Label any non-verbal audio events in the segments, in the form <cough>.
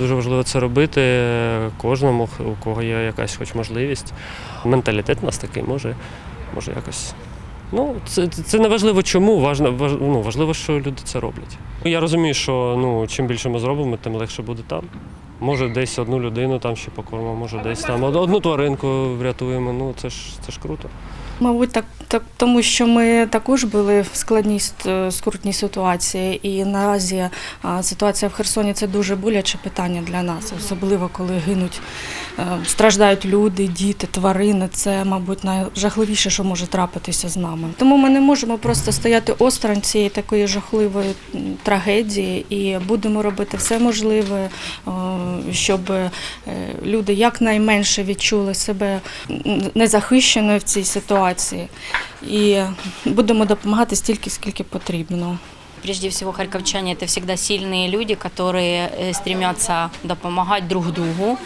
Дуже важливо це робити е, кожному, у кого є якась хоч можливість. Менталітет у нас такий, може, може якось. Ну, це, це не важливо чому, важно, важ, ну, важливо, що люди це роблять. Я розумію, що ну, чим більше ми зробимо, тим легше буде там. Може, десь одну людину там ще покормимо, може, десь там одну тваринку врятуємо. Ну, це ж, це ж круто. Мабуть, так, так тому що ми також були в складній скрутній ситуації, і наразі а, ситуація в Херсоні це дуже боляче питання для нас, особливо коли гинуть, е, страждають люди, діти, тварини. Це, мабуть, найжахливіше, що може трапитися з нами. Тому ми не можемо просто стояти осторонь цієї такої жахливої трагедії, і будемо робити все можливе, е, щоб е, люди якнайменше відчули себе незахищеною в цій ситуації І будемо допомагати стільки, скільки потрібно. Прежде всего, харьковчане – это всегда сильные люди, которые э, стремятся допомагати друг другу,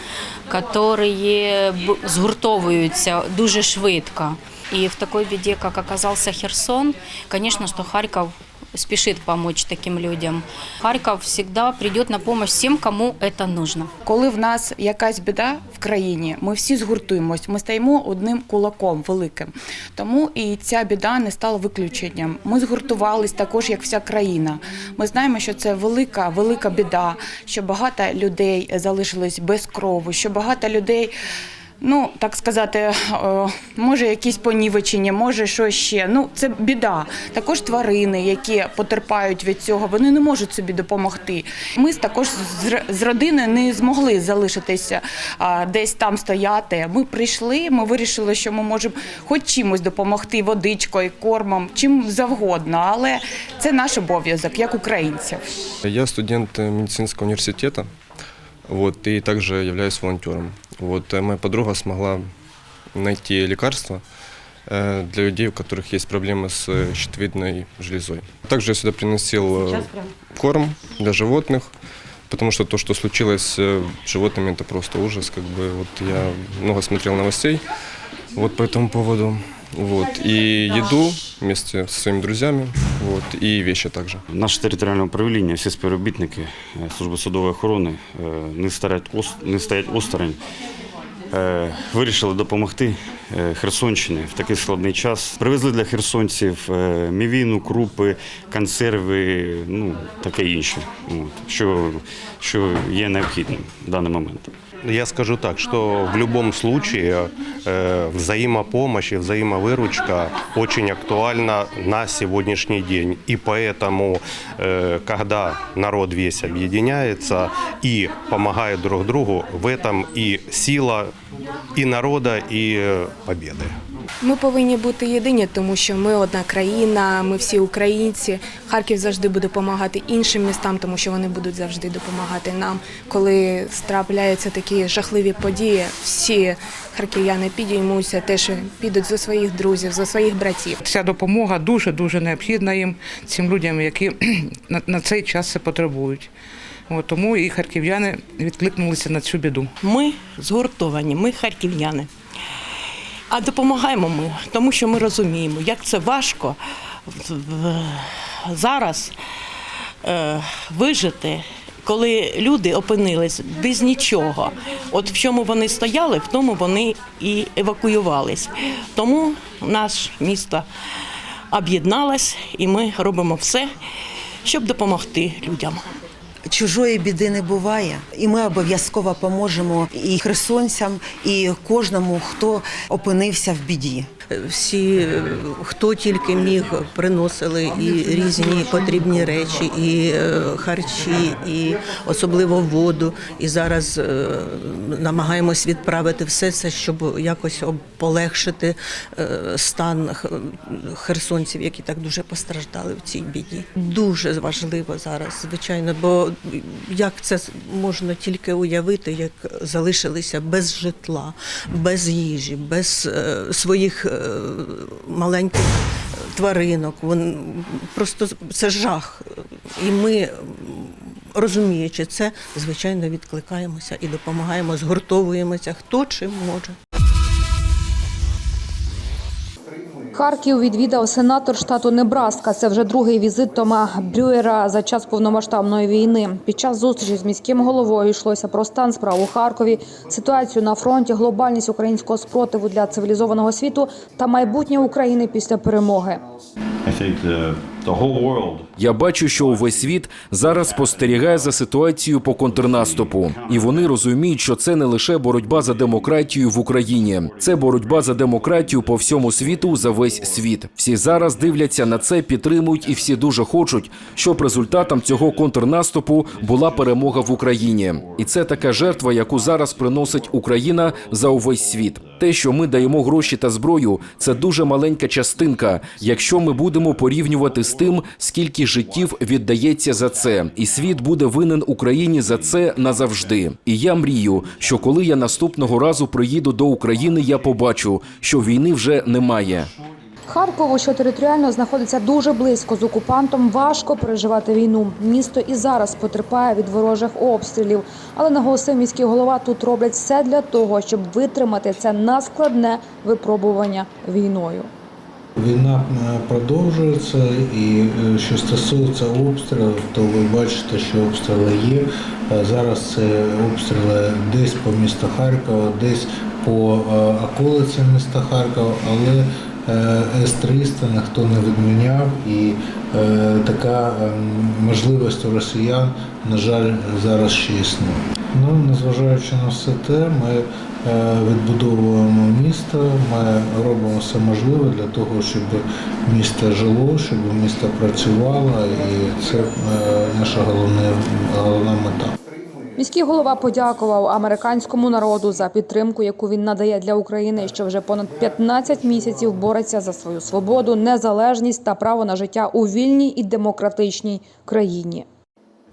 которые б- згуртовуються дуже швидко. И в такой беде, как оказался Херсон, конечно, что Харьков спешит помочь таким людям. Харьков всегда придет на помощь всем, кому это нужно. Коли в нас якась біда в країні, ми всі згуртуємось, ми стаємо одним кулаком великим. Тому і ця біда не стала виключенням. Ми згуртувались також, як вся країна. Ми знаємо, що це велика, велика біда, що багато людей залишились без крову, що багато людей. Ну, так сказати, е, може якісь понівечення, може що ще. Ну, це біда. Також тварини, які потерпають від цього, вони не можуть собі допомогти. Ми також з родини не змогли залишитися десь там стояти. Ми прийшли, ми вирішили, що ми можемо хоч чимось допомогти, водичкою, кормом, чим завгодно. Але це наш обов'язок, як українців. Я студент э, медицинского университета, вот, и также являюсь волонтером. Вот, э, моя подруга смогла найти лекарства э, для людей, у которых есть проблемы с э, щитовидной железой. Также я сюда приносил э, корм для животных, потому что то, что случилось э, с животными, это просто ужас. Как бы, вот, я много смотрел новостей вот, по этому поводу. Вот, и еду вместе со своими друзьями, вот, и вещи также. Наше територіальне управління, всі співробітники е, служби судової охорони е, не стоять, не стоять осторонь. Е, Вирішили допомогти е, Херсонщині в такий складний час. Привезли для херсонців е, мівіну, крупи, консерви, ну таке інше, от, що, що є необхідним в даний момент Я скажу так, что в любом случае э, взаимопомощь и взаимовыручка очень актуальна на сегодняшний день. И поэтому, э, когда народ весь объединяется и помогает друг другу, в этом и сила и народа, и э, победы. Ми повинні бути єдині, тому що ми одна країна, ми всі українці. Харків завжди буде допомагати іншим містам, тому що вони будуть завжди допомагати нам. Коли трапляються такі жахливі події, всі харків'яни підіймуться, теж підуть за своїх друзів, за своїх братів. Ця допомога дуже дуже необхідна їм, цим людям, які <clears throat> на, на цей час це потребують. От, тому і харків'яни відкликнулися на цю біду. Ми згуртовані, ми харків'яни. А допомагаємо ми, тому що ми розуміємо, як це важко зараз е, вижити, коли люди опинились без нічого. От в чому вони стояли, в тому вони і евакуювались. Тому наше місто об'єдналось і ми робимо все, щоб допомогти людям. Чужої біди не буває, і ми обов'язково поможемо і херсонцям, і кожному, хто опинився в біді. Всі, хто тільки міг, приносили і різні потрібні речі, і е, харчі, і особливо воду. І зараз е, намагаємось відправити все це, щоб якось полегшити е, стан херсонців, які так дуже постраждали в цій біді. Дуже важливо зараз, звичайно, бо як це можна тільки уявити, як залишилися без житла, без їжі, без своїх маленьких тваринок. Вон просто це жах. І ми, розуміючи це, звичайно, відкликаємося і допомагаємо, згуртовуємося, хто чим може. Харків відвідав сенатор штату Небраска. Це вже другий візит Тома Брюєра за час повномасштабної війни. Під час зустрічі з міським головою йшлося про стан справ у Харкові, ситуацію на фронті, глобальність українського спротиву для цивілізованого світу та майбутнє України після перемоги. Я бачу, що увесь світ зараз спостерігає за ситуацією по контрнаступу, і вони розуміють, що це не лише боротьба за демократію в Україні, це боротьба за демократію по всьому світу за весь світ. Всі зараз дивляться на це, підтримують, і всі дуже хочуть, щоб результатом цього контрнаступу була перемога в Україні. І це така жертва, яку зараз приносить Україна за увесь світ. Те, що ми даємо гроші та зброю, це дуже маленька частинка, якщо ми будемо порівнювати з тим, скільки життів віддається за це, і світ буде винен Україні за це назавжди. І я мрію, що коли я наступного разу приїду до України, я побачу, що війни вже немає. Харкову, що територіально знаходиться дуже близько з окупантом, важко переживати війну. Місто і зараз потерпає від ворожих обстрілів. Але наголосив міський голова, тут роблять все для того, щоб витримати це наскладне випробування війною. Війна е, продовжується, і е, що стосується обстрілів, то ви бачите, що обстріли є. Е, Зараз це обстріли десь по місту Харкова, десь по околицям міста Харкова, але е, С-300 ніхто не відміняв, і така е, можливість у росіян, на жаль, зараз ще існує. Ну, незважаючи на все те, ми е, відбудовуємо місто, ми робимо все можливе для того, щоб місто жило, щоб місто працювало, і це е, наша головна, головна мета. Міський голова подякував американському народу за підтримку, яку він надає для України, що вже понад 15 місяців бореться за свою свободу, незалежність та право на життя у вільній і демократичній країні.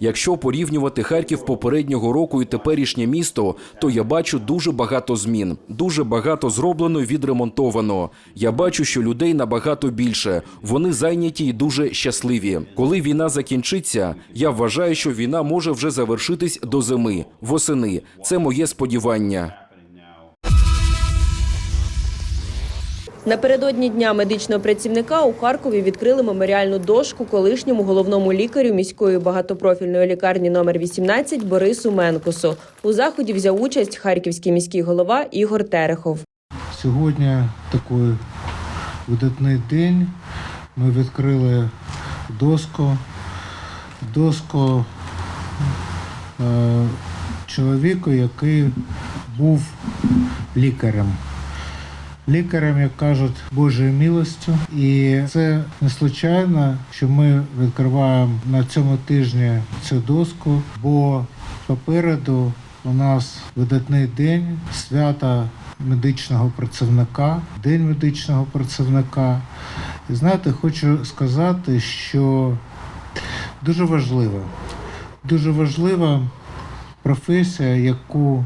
Якщо порівнювати Харків попереднього року і теперішнє місто, то я бачу дуже багато змін. Дуже багато зроблено і відремонтовано. Я бачу, що людей набагато більше. Вони зайняті і дуже щасливі. Коли війна закінчиться, я вважаю, що війна може вже завершитись до зими, восени. Це моє сподівання. Напередодні дня медичного працівника у Харкові відкрили меморіальну дошку колишньому головному лікарю міської багатопрофільної лікарні номер 18 Борису Менкусу. У заході взяв участь харківський міський голова Ігор Терехов. Сьогодні такий видатний день. Ми відкрили доску. Доску е, чоловіку, який був лікарем. Лікарем, як кажуть, Божою милостю. І це не случайно, що ми відкриваємо на цьому тижні цю доску, бо попереду у нас видатний день свята медичного працівника, День медичного працівника. І знаєте, хочу сказати, що дуже важливо, дуже важлива професія, яку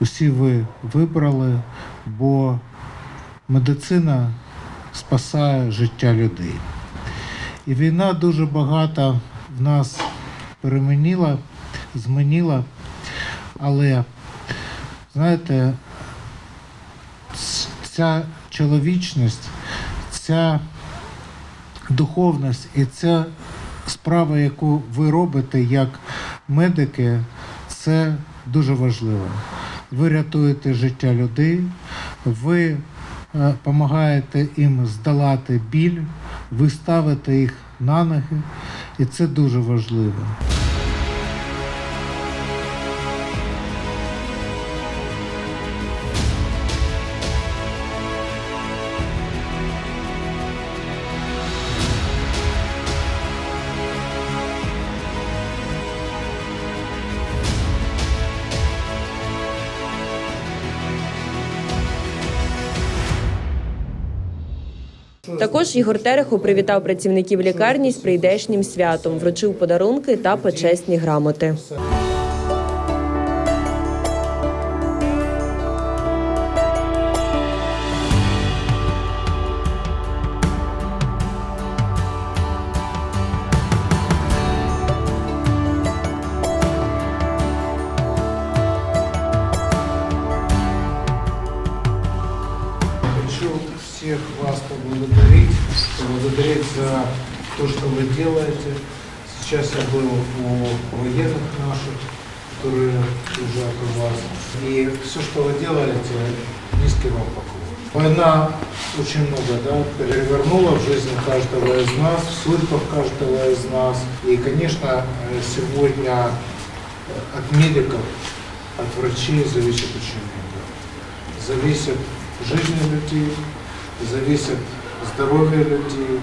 усі ви вибрали, бо медицина спасає життя людей. І війна дуже багато в нас перемінила, змінила, але знаєте, ця чоловічність, ця духовність і ця справа, яку ви робите як медики, це дуже важливо. Ви рятуєте життя людей, ви допомагаєте їм здолати біль, ви ставите їх на ноги, і це дуже важливо. Також Ігор Терехов привітав працівників лікарні з прийдешнім святом, вручив подарунки та почесні грамоти. Всіх вас поблагодарити. поблагодарить за то, что вы делаете. Сейчас я был у военных наших, которые лежат у вас. И все, что вы делаете, низкий вам поклон. Война очень много да, перевернула в жизни каждого из нас, в судьбах каждого из нас. И, конечно, сегодня от медиков, от врачей зависит очень много. Зависит жизнь людей, зависит здоровье людей.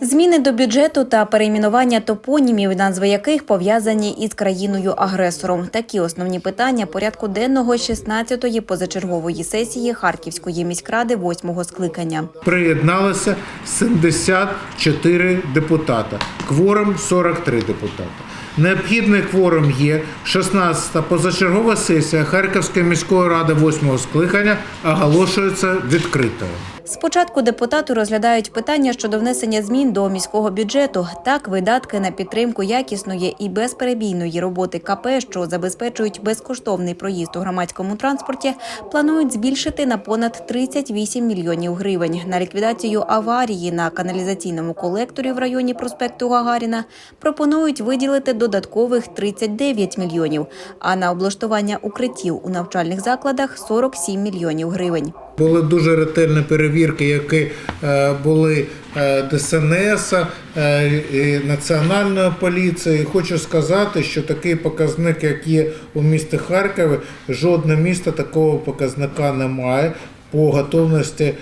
Зміни до бюджету та перейменування топонімів, назви яких пов'язані із країною-агресором. Такі основні питання порядку денного 16-ї позачергової сесії Харківської міськради 8-го скликання. Приєдналося 74 депутата. Кворум 43 депутата. Необхідний кворум є. 16-та позачергова сесія Харківської міської ради 8-го скликання оголошується відкритою. Спочатку депутати розглядають питання щодо внесення змін до міського бюджету. Так, видатки на підтримку якісної і безперебійної роботи КП, що забезпечують безкоштовний проїзд у громадському транспорті, планують збільшити на понад 38 мільйонів гривень. На ліквідацію аварії на каналізаційному колекторі в районі проспекту Гагаріна пропонують виділити додаткових 39 мільйонів, а на облаштування укриттів у навчальних закладах 47 мільйонів гривень. Були дуже ретельні перевірки, які е, були е, ДСНС, е, і Національної поліції. Хочу сказати, що такий показник, як є у місті Харкові, жодне місто такого показника не має. По готовності,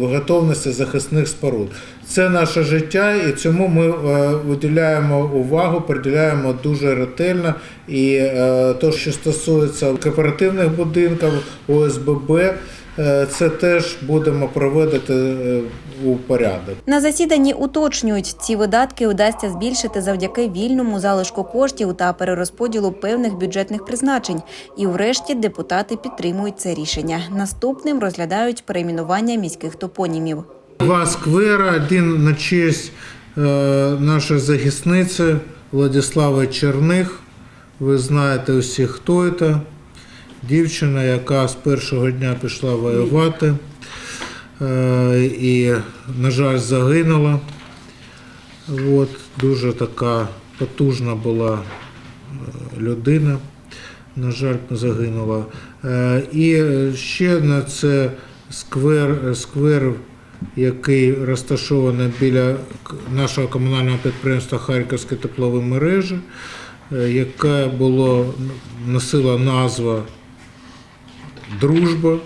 готовності захисних споруд. Це наше життя, і цьому ми виділяємо увагу, приділяємо дуже ретельно. І е, то, що стосується кооперативних будинків, ОСББ, це теж будемо проводити е, у порядок. На засіданні уточнюють, ці видатки вдасться збільшити завдяки вільному залишку коштів та перерозподілу певних бюджетних призначень. І врешті депутати підтримують це рішення. Наступним розглядають перейменування міських топонімів. Два сквера, один на честь е, нашої захисниці Владислави Черних. Ви знаєте усі, хто це. Дівчина, яка з першого дня пішла воювати е, і, на жаль, загинула. От, дуже така потужна була е, людина, на жаль, загинула. Е, І ще на це сквер, сквер який розташований біля нашого комунального підприємства Харківські теплові мережі, яке було носило назва Дружба.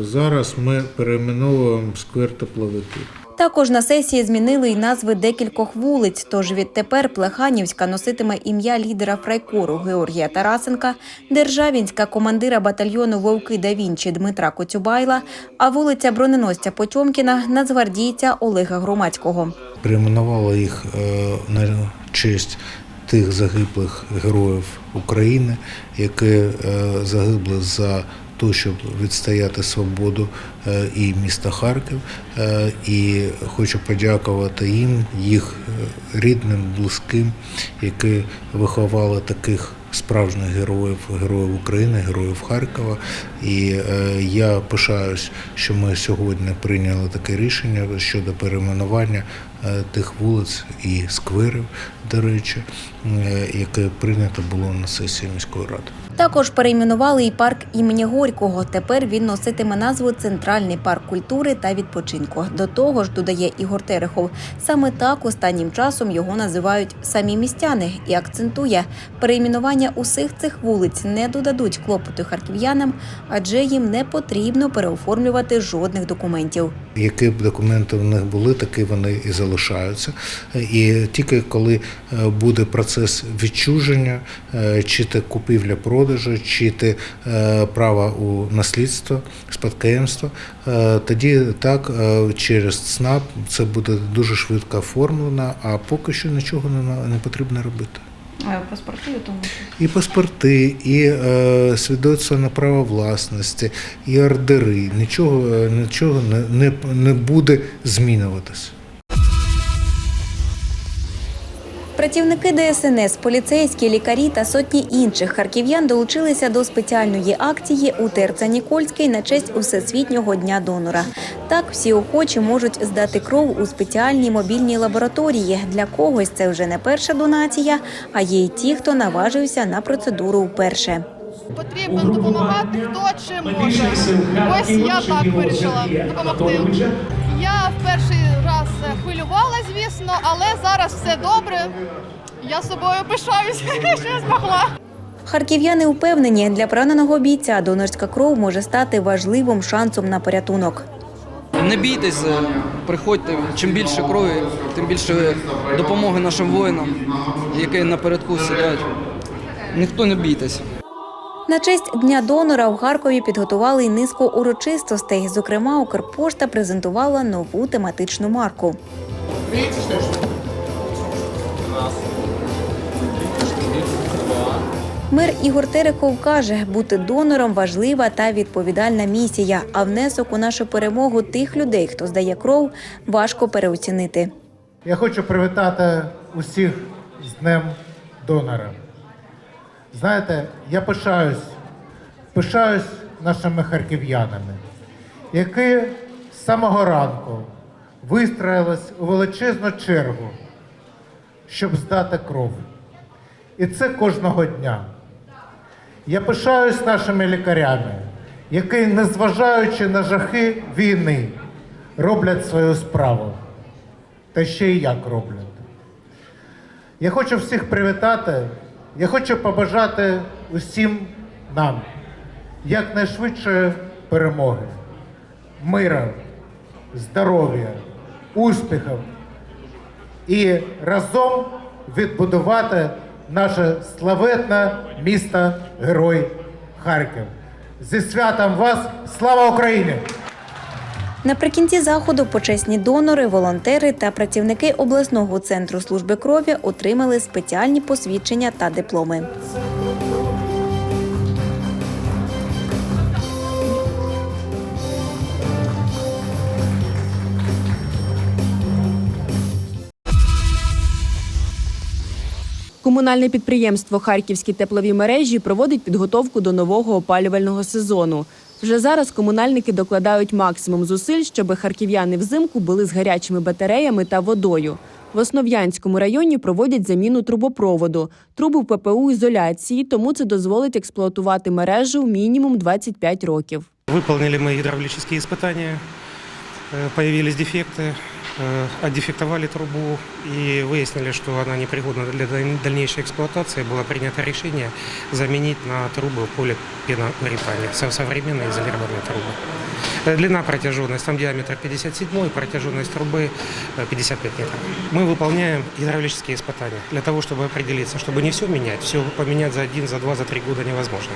Зараз ми перейменовуємо сквер тепловиків. Також на сесії змінили й назви декількох вулиць. Тож відтепер Плеханівська носитиме ім'я лідера фрайкору Георгія Тарасенка, Державінська командира батальйону Вовки да Вінчі Дмитра Коцюбайла, а вулиця броненосця Потьомкіна нацгвардійця Олега Громадського. Перейменували їх е, на честь тих загиблих героїв України, які е, загибли за те, щоб відстояти свободу е, і міста Харків. Е, І хочу подякувати їм, їх рідним, близьким, які виховали таких справжніх героїв, героїв України, героїв Харкова. І е, я пишаюсь, що ми сьогодні прийняли таке рішення щодо перейменування тих вулиць і скверів, до речі, е, яке прийнято було на сесії міської ради. Також перейменували і парк імені Горького. Тепер він носитиме назву Центральний парк культури та відпочинку. До того ж, додає Ігор Терехов. Саме так останнім часом його називають самі містяни і акцентує, перейменування усіх цих вулиць не додадуть клопоту харків'янам, адже їм не потрібно переоформлювати жодних документів. Які б документи в них були, такі вони і залишаються. І тільки коли е, буде процес відчуження, е, чи те купівля-продажу, чи те е, право у наслідство, спадкоємство, е, тоді так е, через ЦНАП це буде дуже швидко оформлено, а поки що нічого не, потрібно робити. Паспорти, тому І паспорти, і е, свідоцтва на право власності, і ордери. Нічого, нічого не, не, не буде змінюватися. Працівники ДСНС, поліцейські, лікарі та сотні інших харків'ян долучилися до спеціальної акції у ТРЦ Нікольський на честь Всесвітнього дня донора. Так всі охочі можуть здати кров у спеціальній мобільній лабораторії. Для когось це вже не перша донація, а є й ті, хто наважився на процедуру вперше. Потрібно допомагати хто чим може. Ось я так вирішила допомогти. Я в перший раз хвилювала, звісно, але зараз все добре. Я собою пишаюся, <laughs> що я змогла. Харків'яни впевнені, для пораненого бійця донорська кров може стати важливим шансом на порятунок. Не бійтесь, е, приходьте. Чим більше крові, тим більше допомоги нашим воїнам, які напередку сидять. Ніхто не бійтесь. На честь дня донора в Харкові підготували й низку урочистостей. Зокрема, Укрпошта презентувала нову тематичну марку. Мер Ігор Терехов каже, бути донором важлива та відповідальна місія, а внесок у нашу перемогу тих людей, хто здає кров, важко переоцінити. Я хочу привітати усіх з Днем донора. Знаєте, я пишаюсь, пишаюсь нашими харків'янами, які з самого ранку вистроїлись у величезну чергу, щоб здати кров. І це кожного дня. Я пишаюсь нашими лікарями, які, незважаючи на жахи війни, роблять свою справу. Та ще й як роблять. Я хочу всіх привітати, я хочу побажати усім нам якнайшвидшої перемоги, мира, здоров'я, успіхів і разом відбудувати наше славетне місто Герой Харків. Зі святом вас! Слава Україні! Наприкінці заходу почесні донори, волонтери та працівники обласного центру служби крові отримали спеціальні посвідчення та дипломи. Комунальне підприємство Харківські теплові мережі проводить підготовку до нового опалювального сезону. Вже зараз комунальники докладають максимум зусиль, щоб харків'яни взимку були з гарячими батареями та водою. В Основ'янському районі проводять заміну трубопроводу. Труби в ППУ ізоляції, тому це дозволить експлуатувати мережу мінімум 25 років. Выполнили мы гидравлические испытания, э, появились дефекты, э, Отдефектовали трубу и выяснили, что она непригодна для даль- дальнейшей эксплуатации. Было принято решение заменить на трубы полипеноуретане, со- современные изолированные трубы. Э, Длина, протяженность, там диаметр 57, протяженность трубы э, 55 метров. Мы выполняем гидравлические испытания для того, чтобы определиться, чтобы не все менять, все поменять за один, за два, за три года невозможно.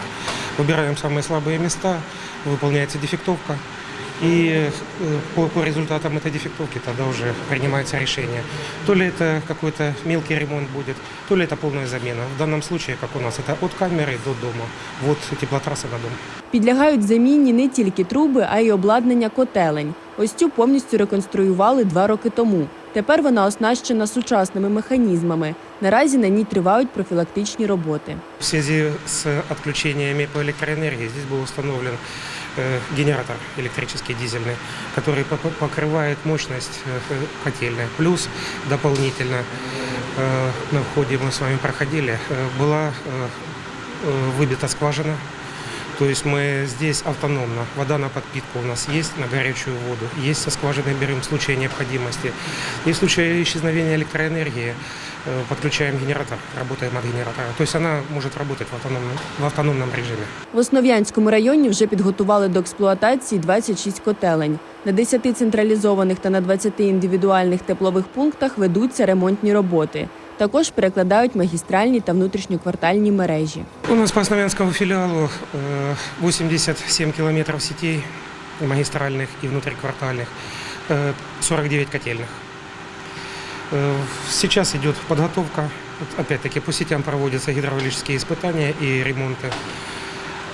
Выбираем самые слабые места, выполняется дефектовка, и э, по, по результатам этой дефектовки тогда уже принимается решение. То ли это какой-то мелкий ремонт будет, то ли это полная замена. В данном случае, как у нас, это от камеры до дома. Вот теплотрасса на дом. Підлягають заміні не тільки труби, а й обладнання котелень. Ось цю повністю реконструювали два роки тому. Тепер вона оснащена сучасними механізмами. Наразі на ній тривають профілактичні роботи. В связи с отключениями по электроэнергии здесь был установлен э, генератор электрический дизельный, который по- покрывает мощность э, котельной. Плюс дополнительно э, на входе мы с вами проходили, э, была э, э, выбита скважина. То есть мы здесь автономно. Вода на подпитку у нас есть, на горячую воду. Есть со скважины берем в случае необходимости. И в случае исчезновения электроэнергии э, подключаем генератор, работаем от генератора. То есть она может работать в автономном, в автономном режиме. В Основ'янському районі вже підготували до експлуатації 26 котелень. На 10 централізованих та на 20 індивідуальних теплових пунктах ведуться ремонтні роботи. Також перекладають магістральні та внутрішньоквартальні мережі. У нас по основянскому филиалу э, 87 километров сетей магистральных и внутриквартальных, э, 49 котельных. Э, Сейчас идет подготовка. Вот Опять-таки по сетям проводятся гидравлические испытания и ремонты.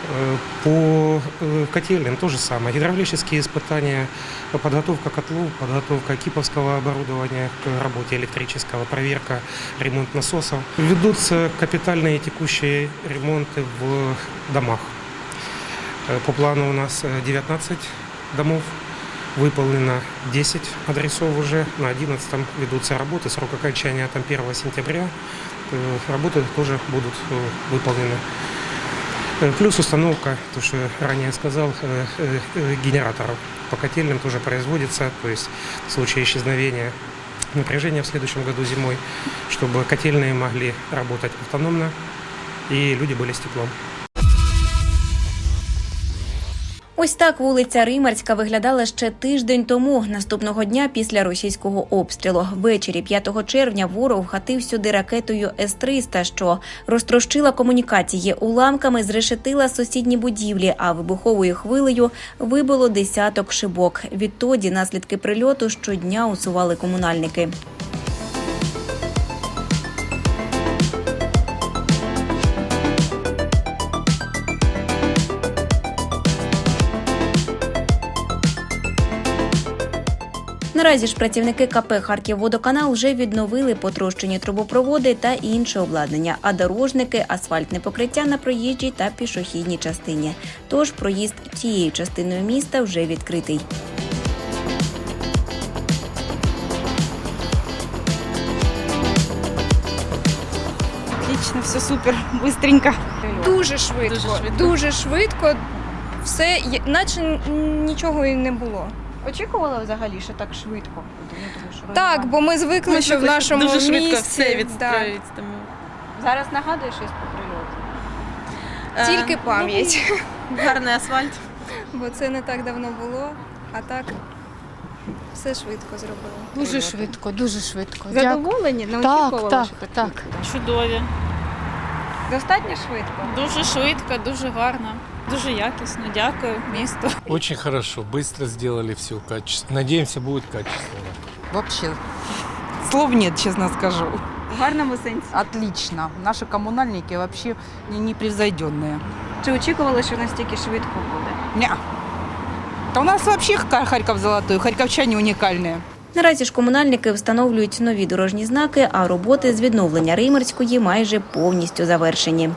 Э, По э, котельным то же самое. Гидравлические испытания, подготовка котлов, подготовка киповского оборудования к работе электрического, проверка, ремонт насосов. Ведутся капитальные текущие ремонты в домах. Э, По плану у нас э, 19 домов. Выполнено 10 адресов уже. На 11 ведутся работы. Срок окончания там 1 сентября. Работы тоже будут выполнены. Э, Плюс установка, то, что я ранее сказал, э, э, генераторов по котельным тоже производится. То есть в случае исчезновения напряжения в следующем году зимой, чтобы котельные могли работать автономно и люди были с теплом. Ось так вулиця Римарська виглядала ще тиждень тому, наступного дня після російського обстрілу. Ввечері 5 червня ворог гатив сюди ракетою С-300, що розтрощила комунікації уламками, зрешетила сусідні будівлі, а вибуховою хвилею вибило десяток шибок. Відтоді наслідки прильоту щодня усували комунальники. Наразі ж працівники КП «Харківводоканал» вже відновили потрощені трубопроводи та інше обладнання, а дорожники асфальтне покриття на проїжджій та пішохідній частині. Тож проїзд цією частиною міста вже відкритий. Отлично, все супер, быстренько. Дуже швидко, дуже швидко. Все, наче нічого і не було. Очікували взагалі, що так швидко? Так, бо ми звикли, Ми що в звикли, що нашому дуже швидко все відстроюється, тому. Зараз нагадує щось по прильоту? тільки пам'ять. ну, <laughs> Гарний асфальт. Бо це не так давно було, а так все швидко зробили. Дуже швидко, дуже швидко. Задоволені? Не Так, очікували, так, що так так. Чудові. Достатньо швидко. Дуже швидко, дуже гарно, дуже якісно. Дякую місту. Очень хорошо, быстро сделали все качественно. Надеемся, будет качественно. Вообще, слов нет, честно скажу. В гарному сенсі. Отлично. Наши коммунальники вообще не- непревзойденные. Чи очікували, що настільки швидко буде? Не. Да у нас вообще Ха- Харьков золотой, харьковчане уникальные. Наразі ж комунальники встановлюють нові дорожні знаки, а роботи з відновлення Римарської майже повністю завершені.